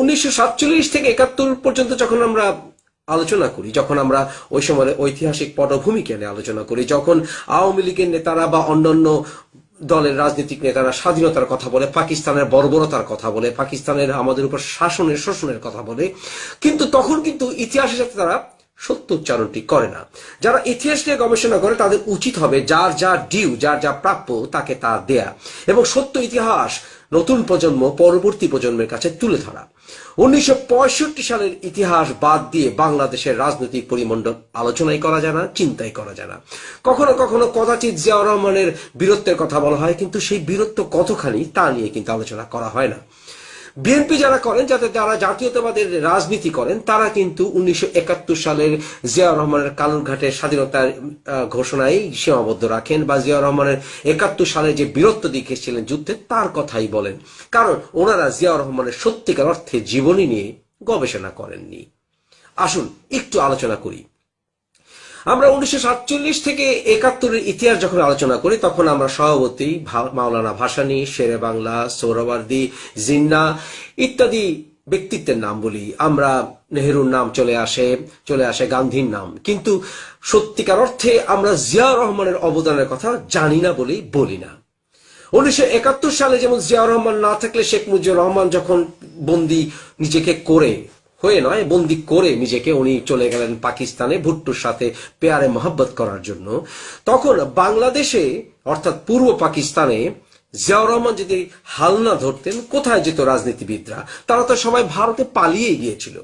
উনিশশো সাতচল্লিশ থেকে একাত্তর পর্যন্ত যখন আমরা আলোচনা করি, যখন আমরা ওই সময় ঐতিহাসিক পটভূমিকে নিয়ে আলোচনা করি, যখন আওয়ামী লীগের নেতারা বা অন্যান্য দলের রাজনৈতিক নেতারা স্বাধীনতার কথা বলে, পাকিস্তানের বর্বরতার কথা বলে, পাকিস্তানের আমাদের উপর শাসনের, শোষণের কথা বলে, কিন্তু তখন কিন্তু ইতিহাসের সাথে তারা সত্য উচ্চারণটি করে না। যারা ইতিহাস নিয়ে গবেষণা করে, তাদের উচিত হবে যার যা ডিউ, যার যা প্রাপ্য, তাকে তা দেয়া। এবং সত্য ইতিহাস নতুন প্রজন্ম, পরবর্তী প্রজন্মের কাছে তুলে ধরা। উনিশশো পঁয়ষট্টি সালের ইতিহাস বাদ দিয়ে বাংলাদেশের রাজনৈতিক পরিমণ্ডল আলোচনাই করা যায় না, চিন্তাই করা যায় না। কখনো কখনো কদাচিৎ জিয়াউর রহমানের বীরত্বের কথা বলা হয়, কিন্তু সেই বীরত্ব কতখানি তা নিয়ে কিন্তু আলোচনা করা হয় না। বিএনপি যারা করেন যাতে যারা জাতীয়তাবাদের রাজনীতি করেন, তারা কিন্তু উনিশশো একাত্তর সালের জিয়াউর রহমানের কালুরঘাটের স্বাধীনতার ঘোষণায় সীমাবদ্ধ রাখেন বা জিয়াউর রহমানের একাত্তর সালে যে বীরত্ব দেখিয়েছিলেন যুদ্ধে, তার কথাই বলেন। কারণ ওনারা জিয়াউর রহমানের সত্যিকার অর্থে জীবনী নিয়ে গবেষণা করেননি। আসুন, একটু আলোচনা করি। আমরা উনিশশো সাতচল্লিশ থেকে একাত্তরের ইতিহাস যখন আলোচনা করি, তখন আমরা সভাপতি মাওলানা ভাসানী, শেরে বাংলা, সৌরবার্দি, জিন্না ইত্যাদি ব্যক্তিত্বের নাম বলি। আমরা নেহেরুর নাম চলে আসে চলে আসে গান্ধীর নাম। কিন্তু সত্যিকার অর্থে আমরা জিয়াউর রহমানের অবদানের কথা জানি না বলেই বলি না। উনিশশো একাত্তর সালে যেমন জিয়াউর রহমান না থাকলে শেখ মুজিবুর রহমান যখন বন্দি নিজেকে করে হয়ে নয়, বন্দি করে নিজেকে উনি চলে গেলেন পাকিস্তানে ভুট্টোর সাথে পেয়ারে মহাব্বত করার জন্য। তখন বাংলাদেশে, অর্থাৎ পূর্ব পাকিস্তানে, জিয়াউর রহমান যদি হালনা ধরতেন, কোথায় যেত রাজনীতিবিদরা? তারা তো সবাই ভারতে পালিয়ে গিয়েছিল।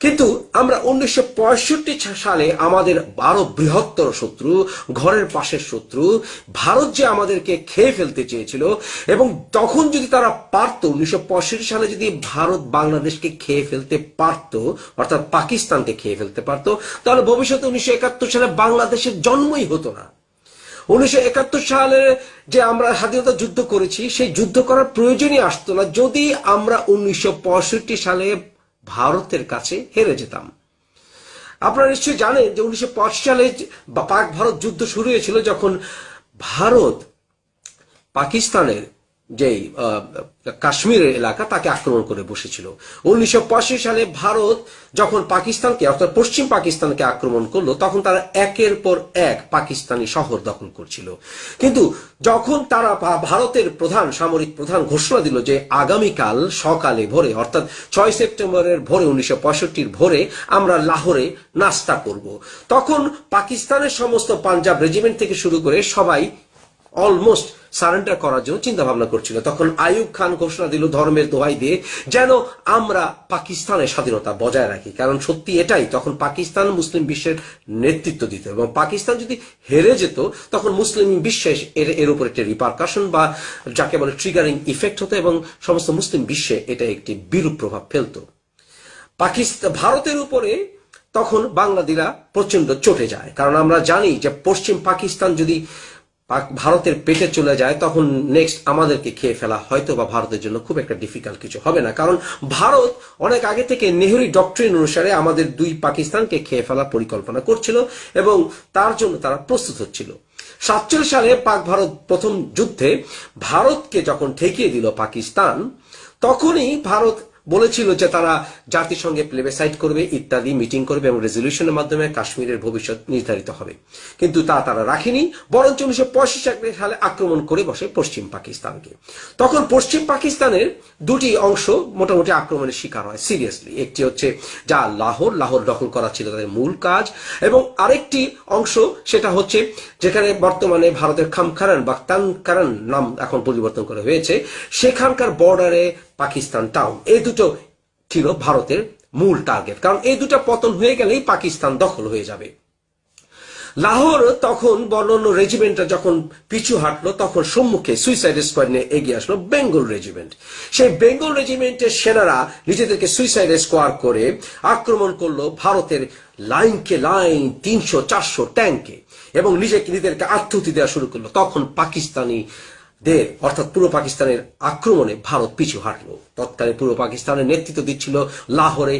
কিন্তু আমরা উনিশশো পঁয়ষট্টি সালে আমাদের আরও বৃহত্তর শত্রু, ঘরের পাশের শত্রু, ভারত যে আমাদেরকে খেয়ে ফেলতে চেয়েছিল, এবং তখন যদি তারা পারত, উনিশশো সালে যদি ভারত বাংলাদেশকে খেয়ে ফেলতে পারত, অর্থাৎ পাকিস্তানকে খেয়ে ফেলতে পারত, তাহলে ভবিষ্যতে উনিশশো একাত্তর সালে বাংলাদেশের জন্মই হতো না। উনিশশো একাত্তর সালে যে আমরা স্বাধীনতা যুদ্ধ করেছি, সেই যুদ্ধ করার প্রয়োজনই আসতো না। যদি আমরা উনিশশো পঁয়ষট্টি সালে ভারতের কাছে হেরে যেতাম। আপনারা নিশ্চয়ই জানেন যে উনিশশো সালে পাক ভারত যুদ্ধ শুরু হয়েছিল যখন ভারত পাকিস্তানের আহ, কাশ্মীরের এলাকা তাকে আক্রমণ করে বসেছিল। উনিশশো সালে ভারত যখন পাকিস্তানকে অর্থাৎ পশ্চিম পাকিস্তানকে আক্রমণ করল তখন তারা একের পর এক পাকিস্তানি শহর দখল করছিল। কিন্তু যখন তারা ভারতের প্রধান সামরিক প্রধান ঘোষণা দিল যে আগামীকাল সকালে ভোরে অর্থাৎ ছয় সেপ্টেম্বরের ভোরে উনিশশো ভোরে আমরা লাহোরে নাস্তা করব। তখন পাকিস্তানের সমস্ত পাঞ্জাব রেজিমেন্ট থেকে শুরু করে সবাই অলমোস্ট সারেন্ডার করার জন্য চিন্তা ভাবনা করছিল। তখন আয়ুব খান ঘোষণা দিল, ধর্মের দোহাই দিয়ে যেন আমরা পাকিস্তানের স্বাধীনতা বজায় রাখি। কারণ সত্যি এটাই, তখন পাকিস্তান মুসলিম বিশ্বের নেতৃত্ব দিত এবং পাকিস্তান যদি হেরে যেত, তখন মুসলিম বিশ্বে এর এর উপর একটি রিপারকাশন বা যাকে বলে ট্রিগারিং ইফেক্ট হতো এবং সমস্ত মুসলিম বিশ্বে এটা একটি বিরূপ প্রভাব ফেলতো। পাকিস্তান ভারতের উপরে তখন বাংলাদেশিরা প্রচণ্ড চটে যায়। কারণ আমরা জানি যে পশ্চিম পাকিস্তান যদি ভারতের পেটে চলে যায়, তখন নেক্সট আমাদেরকে খেয়ে ফেলা হয়তো বা ভারতের জন্য খুব একটা ডিফিকাল্ট কিছু হবে না। কারণ ভারত অনেক আগে থেকে নেহরু ডক্টরিন অনুসারে আমাদের দুই পাকিস্তানকে খেয়ে ফেলার পরিকল্পনা করছিল এবং তার জন্য তারা প্রস্তুত হচ্ছিল। সাতচল্লিশ সালে পাক ভারত প্রথম যুদ্ধে ভারতকে যখন ঠেকিয়ে দিল পাকিস্তান, তখনই ভারত বলেছিল যে তারা জাতিসংঘে প্লেবেসাইড করবে, ইত্যাদি মিটিং করবে এবং রেজলিউশনের মাধ্যমে কাশ্মীরের ভবিষ্যৎ নির্ধারিত হবে। কিন্তু তা তারা রাখেনি, বরঞ্চ উনিশশো পঁয়ষট্টি সালে আক্রমণ করে বসে পশ্চিম পাকিস্তানকে। তখন পশ্চিম পাকিস্তানের দুটি অংশ মোটামুটি আক্রমণের শিকার হয় সিরিয়াসলি একটি হচ্ছে যা লাহোর লাহোর দখল করা ছিল তাদের মূল কাজ, এবং আরেকটি অংশ সেটা হচ্ছে যেখানে বর্তমানে ভারতের খামখারান বা তানকারান নাম এখন পরিবর্তন করা হয়েছে, সেখানকার বর্ডারে পাকিস্তান টাউন এই দুটো ছিল ভারতের মূল টার্গেট কারণ এই দুটো পতন হয়ে গেলেই পাকিস্তান দখল হয়ে যাবে। লাহোর তখন বর্ণন্য রেজিমেন্টটা যখন পিছু হাঁটলো, তখন সম্মুখে সুইসাইড স্কোয়াড নিয়ে এগিয়ে আসলো বেঙ্গল রেজিমেন্ট সেই বেঙ্গল রেজিমেন্টের সেনারা নিজেদেরকে সুইসাইড স্কোয়ার করে আক্রমণ করল ভারতের লাইনকে লাইন তিনশো, চারশো ট্যাঙ্কে এবং নিজেকে নিজেদেরকে আত্মহতি দেওয়া শুরু করল। তখন পাকিস্তানি দের অর্থাৎ পূর্ব পাকিস্তানের আক্রমণে ভারত পিছু হাঁটলো। তৎকালীন পূর্ব পাকিস্তানের নেতৃত্ব দিচ্ছিল লাহোরে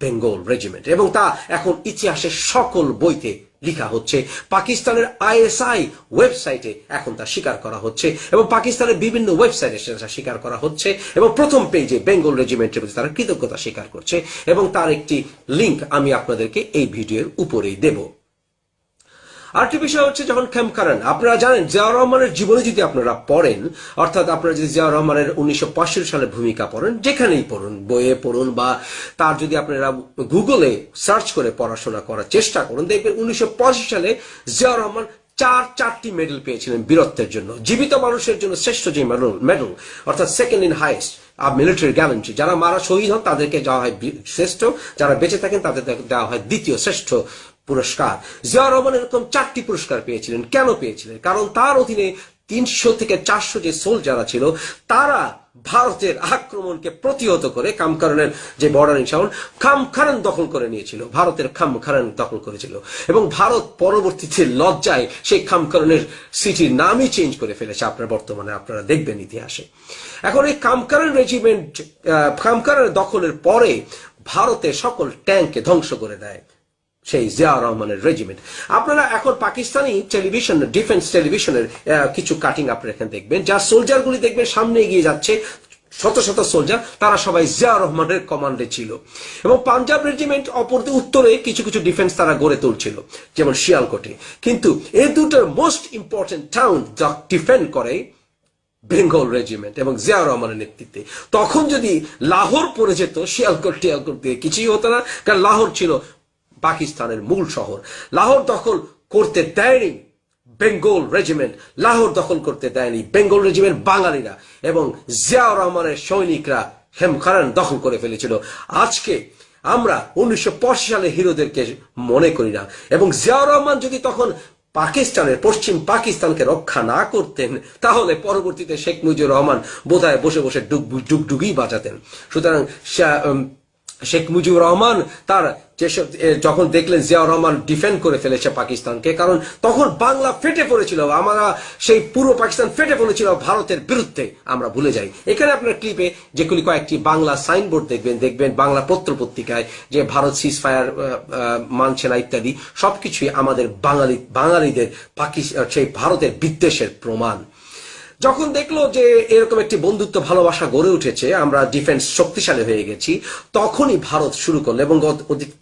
বেঙ্গল রেজিমেন্ট এবং তা এখন ইতিহাসের সকল বইতে লিখা হচ্ছে। পাকিস্তানের আইএসআই ওয়েবসাইটে এখন তা স্বীকার করা হচ্ছে এবং পাকিস্তানের বিভিন্ন ওয়েবসাইটে সেটা স্বীকার করা হচ্ছে এবং প্রথম পেজে বেঙ্গল রেজিমেন্টের প্রতি তারা কৃতজ্ঞতা স্বীকার করছে এবং তার একটি লিংক আমি আপনাদেরকে এই ভিডিওর উপরেই দেবো। আরেকটি বিষয় হচ্ছে যখন ক্যাম্প করেন, আপনারা জানেন জিয়াউর রহমানের জীবনে যদি আপনারা পড়েন, অর্থাৎ আপনারা যদি জিয়াউর রহমানের উনিশশো সালে ভূমিকা পড়েন, যেখানেই পড়ুন, বইয়ে পড়ুন বা তার যদি আপনারা গুগলে সার্চ করে পড়াশোনা করার চেষ্টা করুন, দেখবেন উনিশশো সালে জিয়াউর রহমান চার, চারটি মেডেল পেয়েছিলেন বীরত্বের জন্য। জীবিত মানুষের জন্য শ্রেষ্ঠ যে মেডেল মেডেল অর্থাৎ সেকেন্ড ইন হাইস্ট আর মিলিটারি গ্যালেন্ট্রি যারা মারা শহীদ হন তাদেরকে দেওয়া হয় শ্রেষ্ঠ, যারা বেঁচে থাকেন তাদের দেওয়া হয় দ্বিতীয় শ্রেষ্ঠ পুরস্কার। জিয়া রহমান এরকম চারটি পুরস্কার পেয়েছিলেন। কেন পেয়েছিলেন? কারণ তার অধীনে তিনশো থেকে চারশো যে সোলজারা ছিল, তারা ভারতের আক্রমণকে প্রতিহত করে কামকারনের যে বর্ডারিং শাসন খামখারান দখল করে নিয়েছিল। ভারতের খামখারান দখল করেছিল। এবং ভারত পরবর্তীতে লজ্জায় সেই খামকারনের সিটির নামই চেঞ্জ করে ফেলেছে আপনার বর্তমানে। আপনারা দেখবেন ইতিহাসে। এখন এই কামকারন রেজিমেন্ট খামকারন দখলের পরে ভারতের সকল ট্যাঙ্ককে ধ্বংস করে দেয়। সেই জিয়া রহমানের রেজিমেন্ট আপনারা এখন পাকিস্তানি টেলিভিশন ডিফেন্স টেলিভিশনের কিছু কাটিং আপনারা এখানে দেখবেন। যা সোলজারগুলি দেখবেন, সামনে এগিয়ে যাচ্ছে, শত শত সোলজার তারা সবাই জিয়া রহমানের কমান্ডে ছিল। এবং পাঞ্জাব রেজিমেন্ট অপর উত্তরে কিছু কিছু ডিফেন্স তারা গড়ে তুলছিল, যেমন শিয়ালকোটে। কিন্তু এই দুটোর মোস্ট ইম্পর্টেন্ট টাউন যা ডিফেন্ড করে, বেঙ্গল রেজিমেন্ট এবং জিয়া রহমানের নেতৃত্বে। তখন যদি লাহোর পড়ে যেত শিয়ালকোট টিয়ালকোট দিয়ে কিছুই হতো না, কারণ লাহোর ছিল পাকিস্তানের মূল শহর। লাহোর দখল করতে দেয়নি বেঙ্গল রেজিমেন্ট লাহোর দখল করতে দেয়নি বেঙ্গল রেজিমেন্ট বাঙালিরা এবং জিয়াউর রহমানের সৈনিকরা হেমখারান দখল করে ফেলেছিল। আজকে আমরা উনিশশো সালে হিরোদেরকে মনে করি না এবং জিয়াউর রহমান যদি তখন পাকিস্তানের, পশ্চিম পাকিস্তানকে রক্ষা না করতেন, তাহলে পরবর্তীতে শেখ মুজিবুর রহমান বোধহয় বসে বসে ডুগ ডুগডুগি বাজাতেন। সুতরাং শেখ মুজিবুর রহমান তার যেসব যখন দেখলেন জিয়াউর রহমান ডিফেন্ড করে ফেলেছে পাকিস্তানকে, কারণ তখন বাংলা ফেটে পড়েছিল, আমরা সেই পুরো পাকিস্তান ফেটে পড়েছিল ভারতের বিরুদ্ধে, আমরা ভুলে যাই। এখানে আপনার ক্লিপে যেগুলি কয়েকটি বাংলা সাইনবোর্ড দেখবেন দেখবেন বাংলা পত্র পত্রিকায় যে ভারত সিজ ফায়ার মানছে না ইত্যাদি, সবকিছুই আমাদের বাঙালি, বাঙালিদের পাকিস্তান সেই ভারতের বিদ্বেষের প্রমাণ। যখন দেখল যে এরকম একটি বন্ধুত্ব ভালোবাসা গড়ে উঠেছে, আমরা ডিফেন্স শক্তিশালী হয়ে গেছি, তখনই ভারত শুরু করল এবং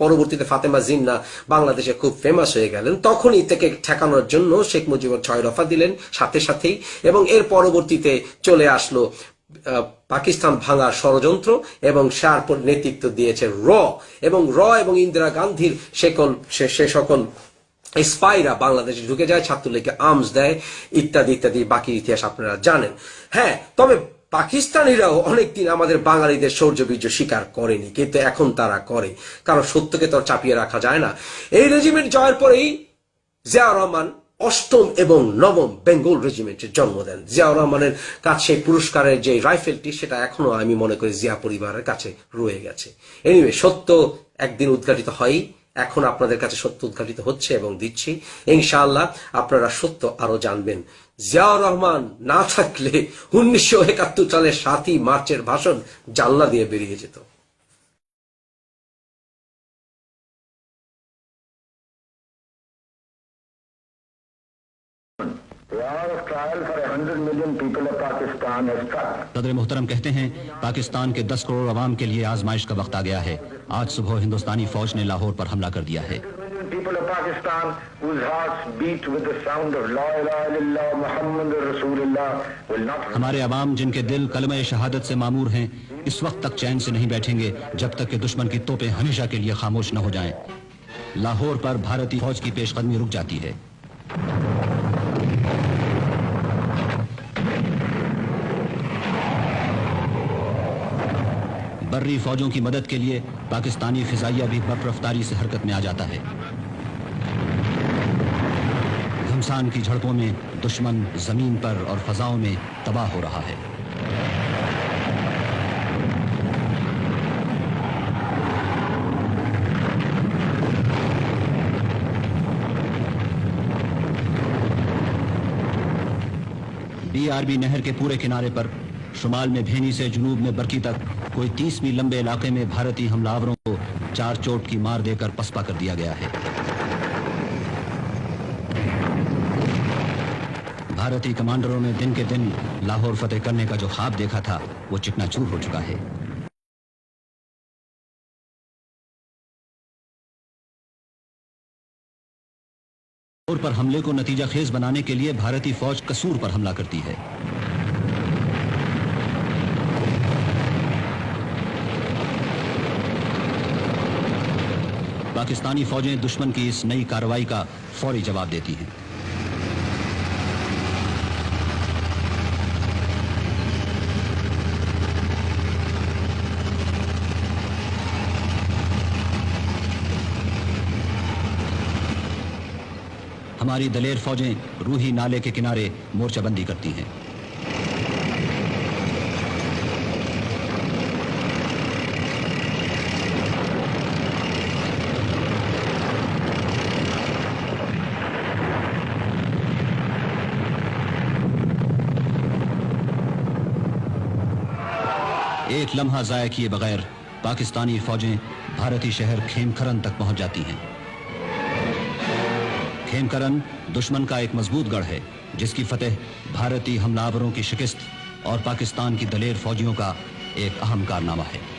পরবর্তীতে ফাতেমা জিন্না বাংলাদেশে খুব ফেমাস হয়ে গেলেন। তখনই থেকে ঠেকানোর জন্য শেখ মুজিবুর ছয় দফা দিলেন, সাথে সাথেই এবং এর পরবর্তীতে চলে আসলো পাকিস্তান ভাঙার ষড়যন্ত্র এবং সার নেতৃত্ব দিয়েছে র। এবং র এবং ইন্দিরা গান্ধীর সেকল সে সকল স্পাইরা বাংলাদেশে ঢুকে যায়, ছাত্রলীগকে আর্মস দেয়, ইত্যাদি ইত্যাদি, বাকি ইতিহাস আপনারা জানেন। হ্যাঁ তবে পাকিস্তানিরাও অনেকদিন আমাদের বাঙালিদের শৌর্যবীর্য স্বীকার করেনি, কিন্তু এখন তারা করে, কারণ সত্যকে তো চাপিয়ে রাখা যায় না। এই রেজিমেন্ট জয়ের পরেই জিয়া রহমান অষ্টম এবং নবম বেঙ্গল রেজিমেন্টের জন্ম দেন। জিয়াউর রহমানের কাছে পুরস্কারের যে রাইফেলটি, সেটা এখনও আমি মনে করি জিয়া পরিবারের কাছে রয়ে গেছে। এনিওয়ে সত্য একদিন উদ্ঘাটিত হয়ই। এখন আপনাদের কাছে সত্য উদ্ঘাটিত হচ্ছে এবং দিচ্ছি। ইনশাআল্লাহ আপনারা সত্য আরও জানবেন। জিয়াউর রহমান না থাকলে উনিশশো একাত্তর সালের সাতই মার্চের ভাষণ জানলা দিয়ে বেরিয়ে যেত। صدر محترم کہتے ہیں پاکستان کے دس کروڑ عوام کے لیے آزمائش کا وقت آ گیا ہے۔ آج صبح ہندوستانی فوج نے لاہور پر حملہ کر دیا ہے۔ ہمارے عوام جن کے دل کلمہ شہادت سے معمور ہیں اس وقت تک چین سے نہیں بیٹھیں گے جب تک کہ دشمن کی توپیں ہمیشہ کے لیے خاموش نہ ہو جائیں۔ لاہور پر بھارتی فوج کی پیش قدمی رک جاتی ہے۔ بری فوجوں کی مدد کے لیے پاکستانی فضائیہ بھی بر رفتاری سے حرکت میں آ جاتا ہے۔ گھمسان کی جھڑپوں میں دشمن زمین پر اور فضاؤں میں تباہ ہو رہا ہے۔ بی آر بی نہر کے پورے کنارے پر شمال میں بھینی سے جنوب میں برکی تک کوئی تیس میل لمبے علاقے میں بھارتی حملہ آوروں کو چار چوٹ کی مار دے کر پسپا کر دیا گیا ہے۔ بھارتی کمانڈروں نے دن کے دن لاہور فتح کرنے کا جو خواب دیکھا تھا، وہ چکنا چور ہو چکا ہے۔ پر حملے کو نتیجہ خیز بنانے کے لیے بھارتی فوج قصور پر حملہ کرتی ہے۔ پاکستانی فوجیں دشمن کی اس نئی کاروائی کا فوری جواب دیتی ہیں۔ ہماری دلیر فوجیں روحی نالے کے کنارے مورچہ بندی کرتی ہیں۔ ایک لمحہ ضائع کیے بغیر پاکستانی فوجیں بھارتی شہر کھیمکھرن تک پہنچ جاتی ہیں۔ کھیمکرن دشمن کا ایک مضبوط گڑھ ہے، جس کی فتح بھارتی حملہ آوروں کی شکست اور پاکستان کی دلیر فوجیوں کا ایک اہم کارنامہ ہے۔